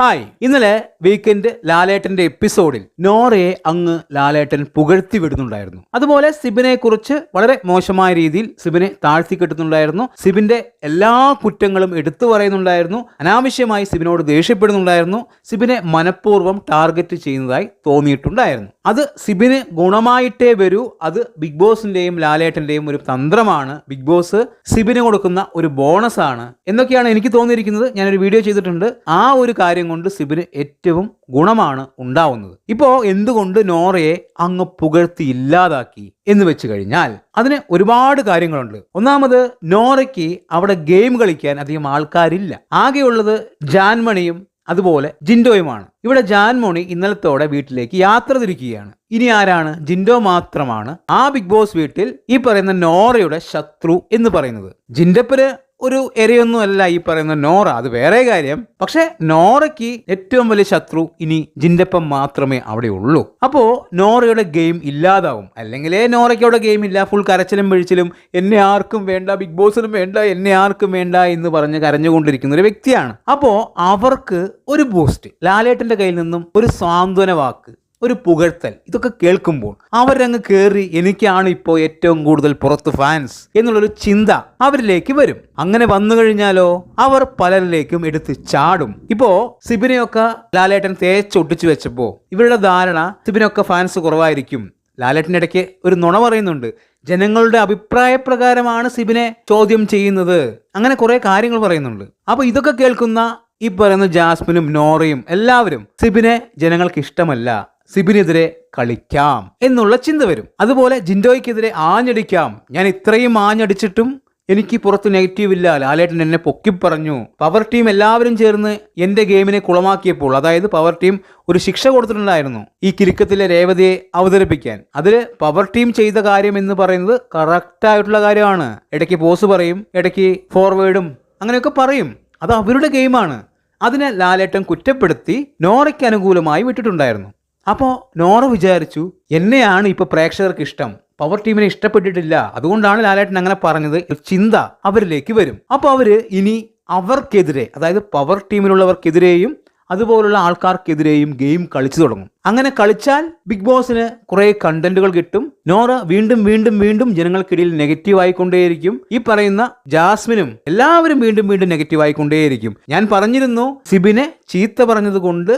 Hi. ഇന്നലെ weekend ലാലേട്ടന്റെ എപ്പിസോഡിൽ നോറയെ അങ്ങ് ലാലേട്ടൻ പുകഴ്ത്തി വിടുന്നുണ്ടായിരുന്നു. അതുപോലെ സിബിനെ കുറിച്ച് വളരെ മോശമായ രീതിയിൽ സിബിനെ താഴ്ത്തി കെട്ടുന്നുണ്ടായിരുന്നു. സിബിന്റെ എല്ലാ കുറ്റങ്ങളും എടുത്തു പറയുന്നുണ്ടായിരുന്നു. അനാവശ്യമായി സിബിനോട് ദേഷ്യപ്പെടുന്നുണ്ടായിരുന്നു. സിബിനെ മനഃപൂർവം ടാർഗറ്റ് ചെയ്യുന്നതായി തോന്നിയിട്ടുണ്ടായിരുന്നു. അത് സിബിന് ഗുണമായിട്ടേ വരൂ. അത് ബിഗ് ബോസിന്റെയും ലാലേട്ടന്റെയും ഒരു തന്ത്രമാണ്. ബിഗ് ബോസ് സിബിന് കൊടുക്കുന്ന ഒരു ബോണസ് ആണ് എന്നൊക്കെയാണ് എനിക്ക് തോന്നിയിരിക്കുന്നത്. ഞാനൊരു വീഡിയോ ചെയ്തിട്ടുണ്ട്. ആ ഒരു കാര്യം കൊണ്ട് സിബിന് ഏറ്റവും ഗുണമാണ് ഉണ്ടാവുന്നത്. ഇപ്പോ എന്തുകൊണ്ട് നോറയെ അങ്ങ് പുകഴ്ത്തി ഇല്ലാതാക്കി എന്ന് വെച്ച് കഴിഞ്ഞാൽ അതിന് ഒരുപാട് കാര്യങ്ങളുണ്ട്. ഒന്നാമത് നോറയ്ക്ക് അവിടെ ഗെയിം കളിക്കാൻ അധികം ആൾക്കാരില്ല. ആകെയുള്ളത് ജാൻമണിയും അതുപോലെ ജിൻഡോയുമാണ്. ഇവിടെ ജാൻമോണി ഇന്നലത്തോടെ വീട്ടിലേക്ക് യാത്ര തിരിക്കുകയാണ്. ഇനി ആരാണ്? ജിൻഡോ മാത്രമാണ് ആ ബിഗ് ബോസ് വീട്ടിൽ ഈ പറയുന്ന നോറയുടെ ശത്രു എന്ന് പറയുന്നത്. ജിൻഡപ്പന് ഒരു എരയൊന്നും അല്ല ഈ പറയുന്ന നോറ. അത് വേറെ കാര്യം. പക്ഷെ നോറയ്ക്ക് ഏറ്റവും വലിയ ശത്രു ഇനി ജിൻഡപ്പം മാത്രമേ അവിടെ ഉള്ളൂ. അപ്പോൾ നോറയുടെ ഗെയിം ഇല്ലാതാവും. അല്ലെങ്കിൽ നോറയ്ക്ക് അവിടെ ഗെയിം ഇല്ല. ഫുൾ കരച്ചിലും പിഴിച്ചിലും എന്നെ ആർക്കും വേണ്ട ബിഗ് ബോസിനും വേണ്ട എന്നെ ആർക്കും വേണ്ട എന്ന് പറഞ്ഞ് കരഞ്ഞുകൊണ്ടിരിക്കുന്ന ഒരു വ്യക്തിയാണ്. അപ്പോൾ അവർക്ക് ഒരു ബൂസ്റ്റ് ലാലേട്ടന്റെ കയ്യിൽ നിന്നും ഒരു സാന്ത്വന വാക്ക്. ഒരു പുകഴ്ത്തൽ. ഇതൊക്കെ കേൾക്കുമ്പോൾ അവരങ്ങ് കയറി എനിക്കാണ് ഇപ്പോൾ ഏറ്റവും കൂടുതൽ പുറത്ത് ഫാൻസ് എന്നുള്ളൊരു ചിന്ത അവരിലേക്ക് വരും. അങ്ങനെ വന്നു കഴിഞ്ഞാലോ? അവർ പലരിലേക്കും എടുത്ത് ചാടും. ഇപ്പോ സിബിനെയൊക്കെ ലാലേട്ടൻ തേച്ചൊട്ടിച്ചു വെച്ചപ്പോ ഇവരുടെ ധാരണ സിബിനൊക്കെ ഫാൻസ് കുറവായിരിക്കും. ലാലേട്ടന്റെ ഇടയ്ക്ക് ഒരു നുണ പറയുന്നുണ്ട്. ജനങ്ങളുടെ അഭിപ്രായ പ്രകാരമാണ് സിബിനെ ചോദ്യം ചെയ്യുന്നത്. അങ്ങനെ കുറെ കാര്യങ്ങൾ പറയുന്നുണ്ട്. അപ്പൊ ഇതൊക്കെ കേൾക്കുന്ന ഈ പറയുന്ന ജാസ്മിനും നോറയും എല്ലാവരും സിബിനെ ജനങ്ങൾക്ക് ഇഷ്ടമല്ല. സിബിനെതിരെ കളിക്കാം എന്നുള്ള ചിന്ത വരും. അതുപോലെ ജിൻഡോയ്ക്കെതിരെ ആഞ്ഞടിക്കാം. ഞാൻ ഇത്രയും ആഞ്ഞടിച്ചിട്ടും എനിക്ക് പുറത്ത് നെഗറ്റീവ് ഇല്ല. ലാലേട്ടൻ എന്നെ പൊക്കി പറഞ്ഞു. പവർ ടീം എല്ലാവരും ചേർന്ന് എന്റെ ഗെയിമിനെ കുളമാക്കിയപ്പോൾ അതായത് പവർ ടീം ഒരു ശിക്ഷ കൊടുത്തിട്ടുണ്ടായിരുന്നു ഈ കിലുക്കത്തിലെ രേവതിയെ അവതരിപ്പിക്കാൻ. അതിൽ പവർ ടീം ചെയ്ത കാര്യം എന്ന് പറയുന്നത് കറക്റ്റ് ആയിട്ടുള്ള കാര്യമാണ്. ഇടയ്ക്ക് പോസ് പറയും ഇടയ്ക്ക് ഫോർവേഡും അങ്ങനെയൊക്കെ പറയും. അത് അവരുടെ ഗെയിമാണ്. അതിനെ ലാലേട്ടൻ കുറ്റപ്പെടുത്തി നോറയ്ക്ക് അനുകൂലമായി വിട്ടിട്ടുണ്ടായിരുന്നു. അപ്പോൾ നോറ വിചാരിച്ചു എന്നെയാണ് ഇപ്പോൾ പ്രേക്ഷകർക്ക് ഇഷ്ടം പവർ ടീമിനെ ഇഷ്ടപ്പെട്ടിട്ടില്ല. അതുകൊണ്ടാണ് ലാലേട്ടൻ അങ്ങനെ പറഞ്ഞത്. ചിന്ത അവരിലേക്ക് വരും. അപ്പോൾ അവർ ഇനി അവർക്കെതിരെ അതായത് പവർ ടീമിലുള്ളവർക്കെതിരെയും അതുപോലുള്ള ആൾക്കാർക്കെതിരെയും ഗെയിം കളിച്ചു തുടങ്ങും. അങ്ങനെ കളിച്ചാൽ ബിഗ് ബോസിന് കുറെ കണ്ടന്റുകൾ കിട്ടും. നോറ വീണ്ടും വീണ്ടും വീണ്ടും ജനങ്ങൾക്കിടയിൽ നെഗറ്റീവ് ആയിക്കൊണ്ടേയിരിക്കും. ഈ പറയുന്ന ജാസ്മിനും എല്ലാവരും വീണ്ടും വീണ്ടും നെഗറ്റീവ് ആയിക്കൊണ്ടേയിരിക്കും. ഞാൻ പറഞ്ഞിരുന്നു സിബിനെ ചീത്ത പറഞ്ഞതുകൊണ്ട്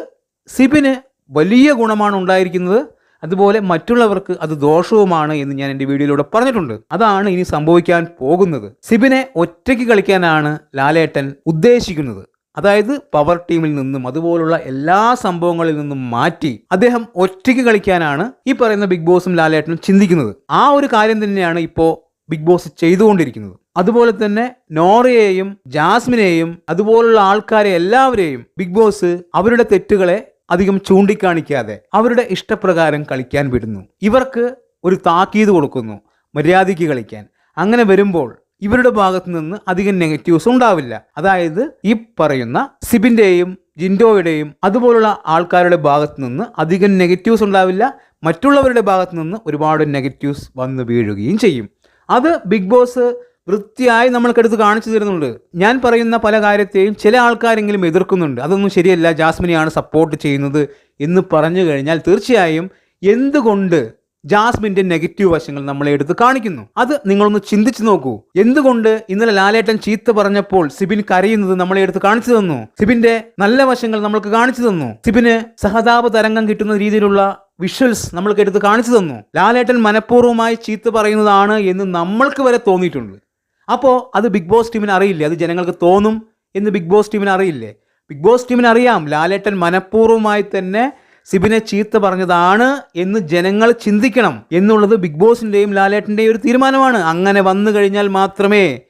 സിബിന് വലിയ ഗുണമാണ് ഉണ്ടായിരിക്കുന്നത്. അതുപോലെ മറ്റുള്ളവർക്ക് അത് ദോഷവുമാണ് എന്ന് ഞാൻ എന്റെ വീഡിയോയിലൂടെ പറഞ്ഞിട്ടുണ്ട്. അതാണ് ഇനി സംഭവിക്കാൻ പോകുന്നത്. സിബിനെ ഒറ്റയ്ക്ക് കളിക്കാനാണ് ലാലേട്ടൻ ഉദ്ദേശിക്കുന്നത്. അതായത് പവർ ടീമിൽ നിന്നും അതുപോലുള്ള എല്ലാ സംഭവങ്ങളിൽ നിന്നും മാറ്റി അദ്ദേഹം ഒറ്റയ്ക്ക് കളിക്കാനാണ് ഈ പറയുന്ന ബിഗ് ബോസും ലാലേട്ടനും ചിന്തിക്കുന്നത്. ആ ഒരു കാര്യം തന്നെയാണ് ഇപ്പോൾ ബിഗ് ബോസ് ചെയ്തുകൊണ്ടിരിക്കുന്നത്. അതുപോലെ തന്നെ നോറയെയും ജാസ്മിനെയും അതുപോലുള്ള ആൾക്കാരെ എല്ലാവരെയും ബിഗ് ബോസ് അവരുടെ തെറ്റുകളെ അധികം ചൂണ്ടിക്കാണിക്കാതെ അവരുടെ ഇഷ്ടപ്രകാരം കളിക്കാൻ വിടുന്നു. ഇവർക്ക് ഒരു താക്കീത് കൊടുക്കുന്നു മര്യാദയ്ക്ക് കളിക്കാൻ. അങ്ങനെ വരുമ്പോൾ ഇവരുടെ ഭാഗത്തു നിന്ന് അധികം നെഗറ്റീവ്സ് ഉണ്ടാവില്ല. അതായത് ഈ പറയുന്ന സിബിന്റെയും ജിൻഡോയുടെയും അതുപോലുള്ള ആൾക്കാരുടെ ഭാഗത്തു നിന്ന് അധികം നെഗറ്റീവ്സ് ഉണ്ടാവില്ല. മറ്റുള്ളവരുടെ ഭാഗത്തു നിന്ന് ഒരുപാട് നെഗറ്റീവ്സ് വന്ന് വീഴുകയും ചെയ്യും. അത് ബിഗ് ബോസ് വൃത്തിയായി നമ്മൾക്കെടുത്ത് കാണിച്ചു തരുന്നുണ്ട്. ഞാൻ പറയുന്ന പല കാര്യത്തെയും ചില ആൾക്കാരെങ്കിലും എതിർക്കുന്നുണ്ട്. അതൊന്നും ശരിയല്ല. ജാസ്മിനെയാണ് സപ്പോർട്ട് ചെയ്യുന്നത് എന്ന് പറഞ്ഞു കഴിഞ്ഞാൽ തീർച്ചയായും എന്തുകൊണ്ട് ജാസ്മിന്റെ നെഗറ്റീവ് വശങ്ങൾ നമ്മളെ എടുത്ത് കാണിക്കുന്നു? അത് നിങ്ങളൊന്ന് ചിന്തിച്ചു നോക്കൂ. എന്തുകൊണ്ട് ഇന്നലെ ലാലേട്ടൻ ചീത്ത പറഞ്ഞപ്പോൾ സിബിൻ കരയുന്നത് നമ്മളെ എടുത്ത് കാണിച്ചു തന്നു? സിബിന്റെ നല്ല വശങ്ങൾ നമ്മൾക്ക് കാണിച്ചു തന്നു. സിബിന് സഹതാപ തരംഗം കിട്ടുന്ന രീതിയിലുള്ള വിഷ്വൽസ് നമ്മൾക്ക് എടുത്ത് കാണിച്ചു തന്നു. ലാലേട്ടൻ മനഃപൂർവമായി ചീത്ത പറയുന്നതാണ് എന്ന് നമ്മൾക്ക് വരെ തോന്നിയിട്ടുണ്ട്. അപ്പോൾ അത് ബിഗ് ബോസ് ടീമിന് അറിയില്ലേ? അത് ജനങ്ങൾക്ക് തോന്നും എന്ന് ബിഗ് ബോസ് ടീമിന് അറിയില്ലേ? ബിഗ് ബോസ് ടീമിന് അറിയാം ലാലേട്ടൻ മനഃപൂർവമായി തന്നെ സിബിനെ ചീത്ത പറഞ്ഞതാണ് എന്ന് ജനങ്ങൾ ചിന്തിക്കണം എന്നുള്ളത് ബിഗ് ബോസിന്റെയും ലാലേട്ടന്റെയും ഒരു തീരുമാനമാണ്. അങ്ങനെ വന്നു കഴിഞ്ഞാൽ മാത്രമേ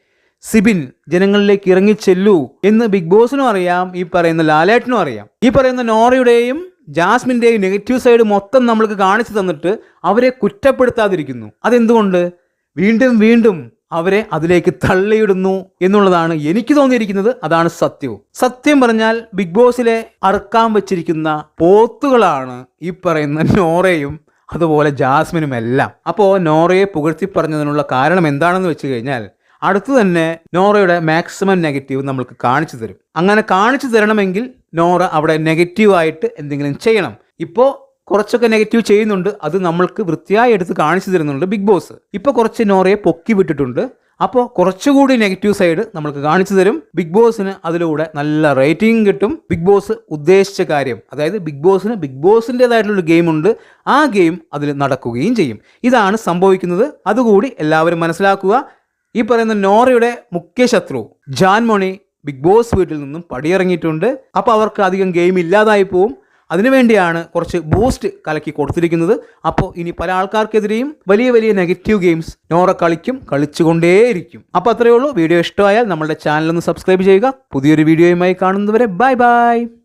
സിബിൻ ജനങ്ങളിലേക്ക് ഇറങ്ങിച്ചെല്ലൂ എന്ന് ബിഗ് ബോസിനും അറിയാം ഈ പറയുന്ന ലാലേട്ടനും അറിയാം. ഈ പറയുന്ന നോറയുടെയും ജാസ്മിന്റെയും നെഗറ്റീവ് സൈഡ് മൊത്തം നമ്മൾക്ക് കാണിച്ചു തന്നിട്ട് അവരെ കുറ്റപ്പെടുത്താതിരിക്കുന്നു. അതെന്തുകൊണ്ട്? വീണ്ടും വീണ്ടും അവരെ അതിലേക്ക് തള്ളിയിടുന്നു എന്നുള്ളതാണ് എനിക്ക് തോന്നിയിരിക്കുന്നത്. അതാണ് സത്യവും. സത്യം പറഞ്ഞാൽ ബിഗ് ബോസിലെ അറുക്കാൻ വെച്ചിരിക്കുന്ന പോത്തുകളാണ് ഈ പറയുന്ന നോറയും അതുപോലെ ജാസ്മിനും എല്ലാം അപ്പോൾ നോറയെ പുകഴ്ത്തി പറഞ്ഞതിനുള്ള കാരണം എന്താണെന്ന് വെച്ച് കഴിഞ്ഞാൽ അടുത്തു തന്നെ നോറയുടെ മാക്സിമം നെഗറ്റീവ് നമ്മൾക്ക് കാണിച്ചു തരും. അങ്ങനെ കാണിച്ചു തരണമെങ്കിൽ നോറ അവിടെ നെഗറ്റീവായിട്ട് എന്തെങ്കിലും ചെയ്യണം. ഇപ്പോൾ കുറച്ചൊക്കെ നെഗറ്റീവ് ചെയ്യുന്നുണ്ട്. അത് നമ്മൾക്ക് വൃത്തിയായി എടുത്ത് കാണിച്ചു തരുന്നുണ്ട് ബിഗ് ബോസ് ഇപ്പോൾ കുറച്ച് നോറയെ പൊക്കി വിട്ടിട്ടുണ്ട്. അപ്പോൾ കുറച്ചുകൂടി നെഗറ്റീവ് സൈഡ് നമ്മൾക്ക് കാണിച്ചു തരും. ബിഗ് ബോസിന് അതിലൂടെ നല്ല റേറ്റിംഗ് കിട്ടും. ബിഗ് ബോസ് ഉദ്ദേശിച്ച കാര്യം അതായത് ബിഗ് ബോസിന് ബിഗ് ബോസിന്റെതായിട്ടുള്ള ഗെയിം ഉണ്ട്. ആ ഗെയിം അതിൽ നടക്കുകയും ചെയ്യും. ഇതാണ് സംഭവിക്കുന്നത്. അതുകൂടി എല്ലാവരും മനസ്സിലാക്കുക. ഈ പറയുന്ന നോറയുടെ മുഖ്യ ശത്രു ജാൻമോണി ബിഗ് ബോസ് വീട്ടിൽ നിന്നും പടിയിറങ്ങിയിട്ടുണ്ട്. അപ്പോൾ അവർക്ക് അധികം ഗെയിം ഇല്ലാതായി പോവും. അതിനുവേണ്ടിയാണ് കുറച്ച് ബൂസ്റ്റ് കലക്കി കൊടുത്തിരിക്കുന്നത്. അപ്പോൾ ഇനി പല ആൾക്കാർക്കെതിരെയും വലിയ വലിയ നെഗറ്റീവ് ഗെയിംസ് നോറ കളിക്കും കളിച്ചുകൊണ്ടേയിരിക്കും. അപ്പോൾ അത്രയേ ഉള്ളൂ. വീഡിയോ ഇഷ്ടമായാൽ നമ്മുടെ ചാനൽ ഒന്ന് സബ്സ്ക്രൈബ് ചെയ്യുക. പുതിയൊരു വീഡിയോയുമായി കാണുന്നവരെ ബൈ ബൈ